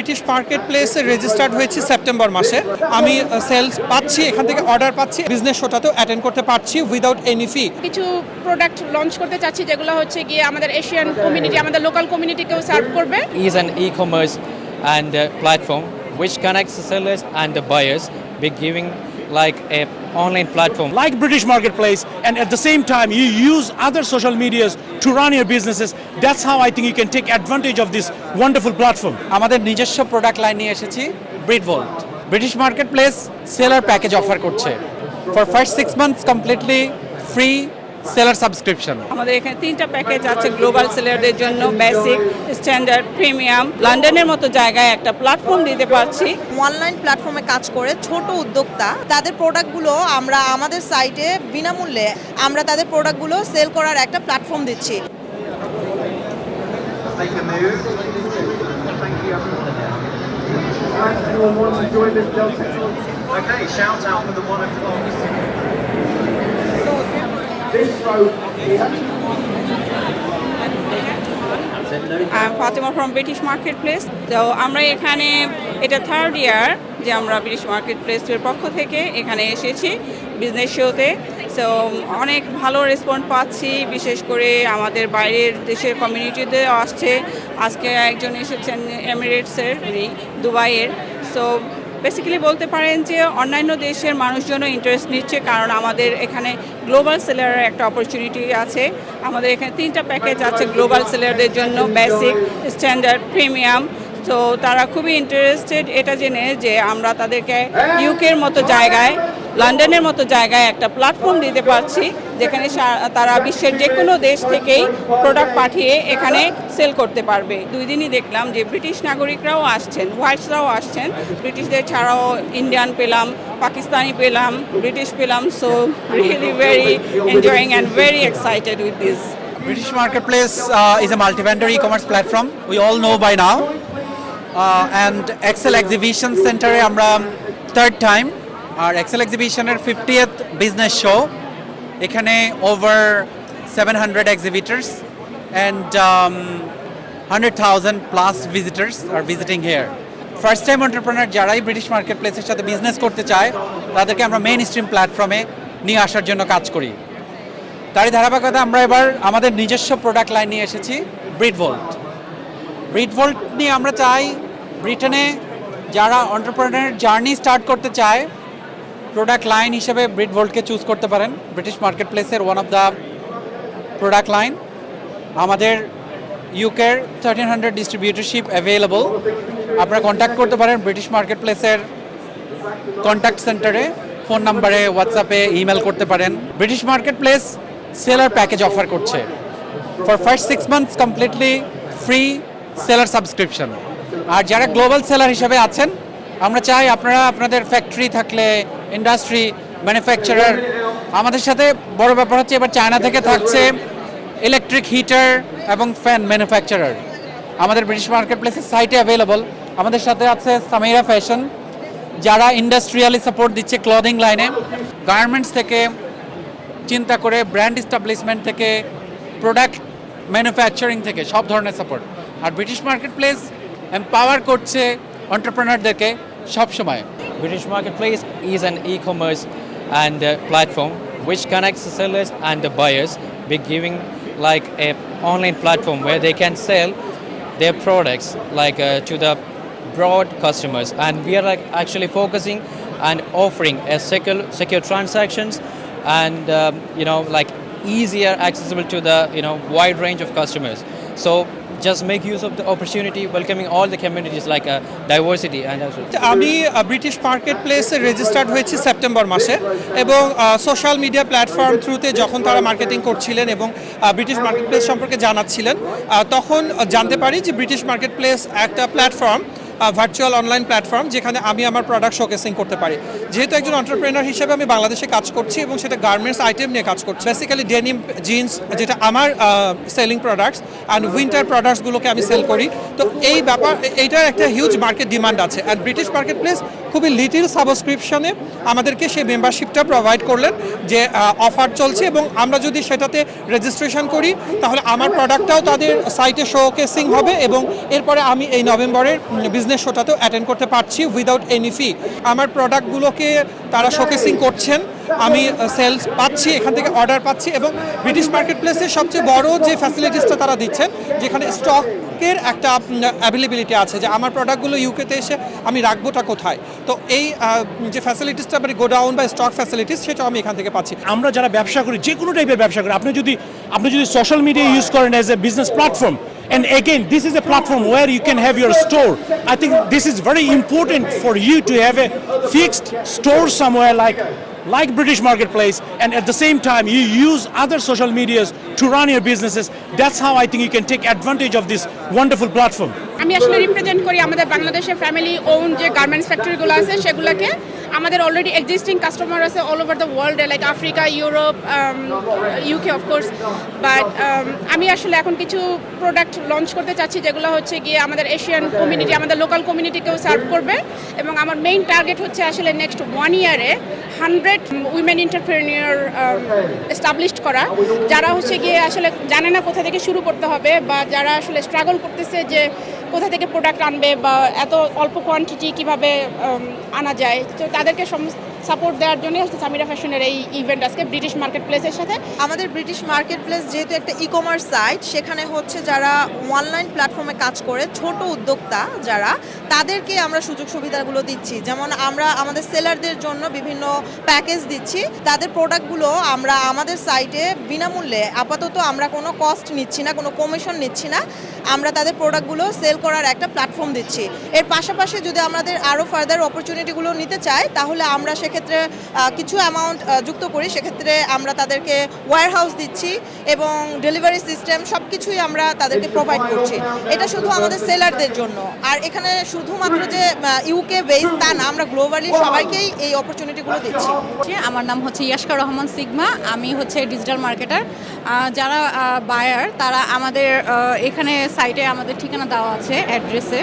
British market প্লেসে registered হয়েছি September মাসে। আমি সেলস পাচ্ছি এখান থেকে অর্ডার পাচ্ছি বিজনেস শোটাতেও অ্যাটেন্ড করতে পারছি উইদাউট এনি ফি কিছু প্রোডাক্ট লঞ্চ করতে চাচ্ছি যেগুলো হচ্ছে গিয়ে আমাদের এশিয়ান কমিউনিটি আমাদের লোকাল কমিউনিটিকেও সার্ভ করবে। Is an e commerce and platform which which connects and sellers and the buyers by giving like a online platform like British Marketplace, and at the same time, you use other social medias to run your businesses. That's how I think you can take advantage of this wonderful platform. আমাদের নিজস্ব product line নিয়ে এসেছি ব্রিডভোল্ট British marketplace seller package offer করছে for first six months completely free seller subscription আমাদের এখানে তিনটা package আছে global সেলারদের জন্য বেসিক স্ট্যান্ডার্ড প্রিমিয়াম লন্ডনের মতো জায়গায় একটা প্ল্যাটফর্ম দিতে পারছি। অনলাইন প্ল্যাটফর্মে কাজ করে ছোট উদ্যোক্তা তাদের প্রোডাক্টগুলো আমরা আমাদের সাইটে বিনামূল্যে আমরা তাদের প্রোডাক্টগুলো সেল করার একটা প্ল্যাটফর্ম দিচ্ছি। Okay, shout out for the one o'clock. Fatema from British market place তো আমরা এখানে, এটা থার্ড ইয়ার যে আমরা ব্রিটিশ মার্কেট প্লেসের পক্ষ থেকে এখানে এসেছি বিজনেস শোতে সো অনেক ভালো রেসপন্স পাচ্ছি, বিশেষ করে আমাদের বাইরের দেশের কমিউনিটিতে আসছে। আজকে একজন এসেছেন এমিরেটসের দুবাইয়ের। সো বেসিক্যালি বলতে পারেন যে অন্যান্য দেশের মানুষজনও ইন্টারেস্ট নিচ্ছে কারণ আমাদের এখানে গ্লোবাল সেলারের একটা অপরচুনিটি আছে। আমাদের এখানে তিনটা প্যাকেজ আছে গ্লোবাল সেলারদের জন্য বেসিক স্ট্যান্ডার্ড প্রিমিয়াম তো তারা খুবই ইন্টারেস্টেড এটা জেনে যে আমরা তাদেরকে ইউকের মতো জায়গায় লন্ডনের মতো জায়গায় একটা প্ল্যাটফর্ম দিতে পারছি যেখানে তারা বিশ্বের যে কোনো দেশ থেকেই প্রোডাক্ট পাঠিয়ে এখানে সেল করতে পারবে দুই দিনই দেখলাম যে ব্রিটিশ নাগরিকরাও আসছেন হোয়াইটসরাও আসছেন ব্রিটিশদের ছাড়াও ইন্ডিয়ান পেলাম পাকিস্তানি পেলাম ব্রিটিশ পেলাম so really very enjoying and very excited with this British Marketplace uh, is a multi-vendor e-commerce platform. We all know by now. Uh, and Excel Exhibition Center আমরা third time আর Excel এক্সিবিশনের 50th business show. এখানে over 700 exhibitors and um, 100,000 plus visitors are visiting here. First time entrepreneur যারাই British market প্লেসের সাথে business করতে চায় তাদেরকে আমরা মেইন স্ট্রিম প্ল্যাটফর্মে নিয়ে আসার জন্য কাজ করি। তারই ধারাবাহিকতা আমরা এবার আমাদের নিজস্ব প্রোডাক্ট লাইন নিয়ে এসেছি ব্রিডভোল্ট ব্রিডভোল্ট নিয়ে আমরা চাই ব্রিটেনে যারা অন্টারপ্রেনার জার্নি স্টার্ট করতে চায় প্রোডাক্ট লাইন হিসেবে ব্রিডভোল্টকে চুজ করতে পারেন। ব্রিটিশ মার্কেট প্লেসের one of the product line আমাদের ইউকের থার্টিন হান্ড্রেড ডিস্ট্রিবিউটরশিপ অ্যাভেলেবল আপনারা কন্ট্যাক্ট করতে পারেন ব্রিটিশ মার্কেট প্লেসের কন্ট্যাক্ট সেন্টারে ফোন নাম্বারে হোয়াটসঅ্যাপে ইমেল করতে পারেন। British market place seller package offer করছে। For first six months completely free seller subscription আর যারা গ্লোবাল সেলার হিসেবে আছেন আমরা চাই আপনারা আপনাদের ফ্যাক্টরি থাকলে ইন্ডাস্ট্রি ম্যানুফ্যাকচারার আমাদের সাথে বড় ব্যাপার হচ্ছে এবার চায়না থেকে থাকছে ইলেকট্রিক হিটার এবং ফ্যান ম্যানুফ্যাকচারার আমাদের ব্রিটিশ মার্কেট প্লেসের সাইটে অ্যাভেলেবল আমাদের সাথে আছে সামিরা ফ্যাশন যারা ইন্ডাস্ট্রিয়ালি সাপোর্ট দিচ্ছে ক্লদিং লাইনে গার্মেন্টস থেকে চিন্তা করে ব্র্যান্ড এস্টাবলিশমেন্ট থেকে প্রোডাক্ট ম্যানুফ্যাকচারিং থেকে, সব ধরনের সাপোর্ট আর ব্রিটিশ মার্কেট প্লেস এম্পাওয়ার করছে অন্টারপ্রেনারদেরকে সবসময় British Marketplace is an e-commerce and uh, platform which connects the sellers and the buyers by giving like a online platform where they can sell their products like uh, to the broad customers and we are like actually focusing and offering a secure secure transactions and um, you know like easier accessible to the you know wide range of customers so just make use of the opportunity welcoming all the communities like uh, diversity and আমি British market প্লেসে registered হয়েছি September মাসে এবং social media platform থ্রুতে যখন তারা marketing করছিলেন এবং ব্রিটিশ মার্কেট প্লেস সম্পর্কে জানাচ্ছিলেন তখন জানতে পারি যে ব্রিটিশ মার্কেট প্লেস একটা প্ল্যাটফর্ম ভার্চুয়াল অনলাইন প্ল্যাটফর্ম যেখানে আমি আমার প্রোডাক্ট শোকেসিং করতে পারি। যেহেতু একজন অন্টারপ্রেনার হিসেবে আমি বাংলাদেশে কাজ করছি এবং সেটা গার্মেন্টস আইটেম নিয়ে কাজ করছি। বেসিক্যালি ডেনিম জিন্স যেটা আমার সেলিং প্রোডাক্টস অ্যান্ড উইন্টার প্রোডাক্টসগুলোকে আমি সেল করি। তো এই ব্যাপার, এইটার একটা হিউজ মার্কেট ডিমান্ড আছে। অ্যান্ড ব্রিটিশ মার্কেট প্লেস খুবই লিটিল সাবস্ক্রিপশনে আমাদেরকে সেই মেম্বারশিপটা প্রোভাইড করলেন যে অফার চলছে এবং আমরা যদি সেটাতে রেজিস্ট্রেশন করি, তাহলে আমার প্রোডাক্টটাও তাদের সাইটে শোকেসিং হবে এবং এরপরে আমি এই নভেম্বরের বিজনেস শোটাতেও অ্যাটেন্ড করতে পারছি উইদাউট এনি ফি আমার প্রোডাক্টগুলোকে তারা শোকেসিং করছেন, আমি সেলস পাচ্ছি, এখান থেকে অর্ডার পাচ্ছি এবং ব্রিটিশ মার্কেট প্লেসের সবচেয়ে বড় যে ফ্যাসিলিটিসটা তারা দিচ্ছেন, যেখানে স্টকের একটা অ্যাভেলেবিলিটি আছে যে আমার প্রোডাক্টগুলো ইউকেতে এসে আমি রাখবোটা কোথায় তো এই যে ফ্যাসিলিটিসটা মানে গোডাউন বা স্টক ফ্যাসিলিটিস সেটাও আমি এখান থেকে পাচ্ছি আমরা যারা ব্যবসা করি যে কোনো টাইপের ব্যবসা করি আপনি যদি আপনি যদি সোশ্যাল মিডিয়া ইউজ করেন as a business platform And again, this is a platform where you can have your store. I think this is very important for you to have a fixed store somewhere like like British Marketplace, and at the same time you use other social medias to run your businesses. That's how I think you can take advantage of this wonderful platform. আমি আসলে represent করি আমাদের বাংলাদেশের family own যে garments ফ্যাক্টরিগুলো আছে সেগুলোকে আমাদের অলরেডি এক্সিস্টিং কাস্টমার আছে অল ওভার দ্য ওয়ার্ল্ডে like Africa Europe UK of course but আমি আসলে এখন কিছু প্রোডাক্ট লঞ্চ করতে চাচ্ছি যেগুলো হচ্ছে গিয়ে আমাদের এশিয়ান কমিউনিটি আমাদের লোকাল কমিউনিটিকেও সার্ভ করবে এবং আমার মেইন টার্গেট হচ্ছে আসলে নেক্সট ওয়ান ইয়ারে হান্ড্রেড উইমেন এন্টারপ্রেনিয়র এস্টাবলিশড করা। যারা হচ্ছে গিয়ে আসলে জানে না কোথা থেকে শুরু করতে হবে বা যারা আসলে স্ট্রাগল করতেছে যে কোথা থেকে প্রোডাক্ট আনবে বা এত অল্প কোয়ান্টিটি কীভাবে আনা যায়। তো তাদেরকে সাপোর্ট দেওয়ার জন্য হচ্ছে সামিরা ফ্যাশনের এই ইভেন্ট আজকে ব্রিটিশ মার্কেট প্লেসের সাথে। আমাদের ব্রিটিশ মার্কেট প্লেস যেহেতু একটা ই কমার্স সাইট সেখানে হচ্ছে যারা অনলাইন প্ল্যাটফর্মে কাজ করে, ছোট উদ্যোক্তা যারা, তাদেরকে আমরা সুযোগ সুবিধাগুলো দিচ্ছি। যেমন আমরা আমাদের সেলারদের জন্য বিভিন্ন প্যাকেজ দিচ্ছি। তাদের প্রোডাক্টগুলো আমরা আমাদের সাইটে বিনামূল্যে, আপাতত আমরা কোনো কস্ট নিচ্ছি না, কোনো কমিশন নিচ্ছি না, আমরা তাদের প্রোডাক্টগুলো সেল করার একটা প্ল্যাটফর্ম দিচ্ছি। এর পাশাপাশি যদি আমাদের আরও ফার্দার অপরচুনিটিগুলো নিতে চাই তাহলে আমরা সেক্ষেত্রে আহ, কিছু অ্যামাউন্ট যুক্ত করি। সেক্ষেত্রে আমরা তাদেরকে ওয়্যার হাউস দিচ্ছি এবং ডেলিভারি সিস্টেম সব কিছুই আমরা তাদেরকে প্রোভাইড করছি। এটা শুধু আমাদের সেলারদের জন্য। আর এখানে শুধুমাত্র যে ইউকে বেস তা না আমরা গ্লোবালি সবাইকেই এই অপরচুনিটিগুলো দিচ্ছি। আমার নাম হচ্ছে ইয়াশকা রহমান সিগমা আমি হচ্ছে ডিজিটাল মার্কেটার যারা বায়ার তারা আমাদের এখানে সাইটে আমাদের ঠিকানা দেওয়া আছে অ্যাড্রেসে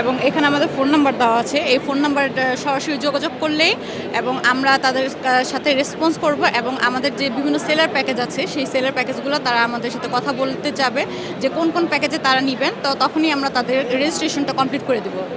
এবং এখানে আমাদের ফোন নাম্বার দেওয়া আছে। এই ফোন নাম্বার সরাসরি যোগাযোগ করলেই এবং আমরা তাদের সাথে রেসপন্স করব এবং আমাদের যে বিভিন্ন সেলার প্যাকেজ আছে, সেই সেলার প্যাকেজগুলো তারা আমাদের সাথে কথা বলতে যাবে যে কোন কোন প্যাকেজে তারা নেবেন। তো তখনই আমরা তাদের রেজিস্ট্রেশনটা কমপ্লিট করে দেবো।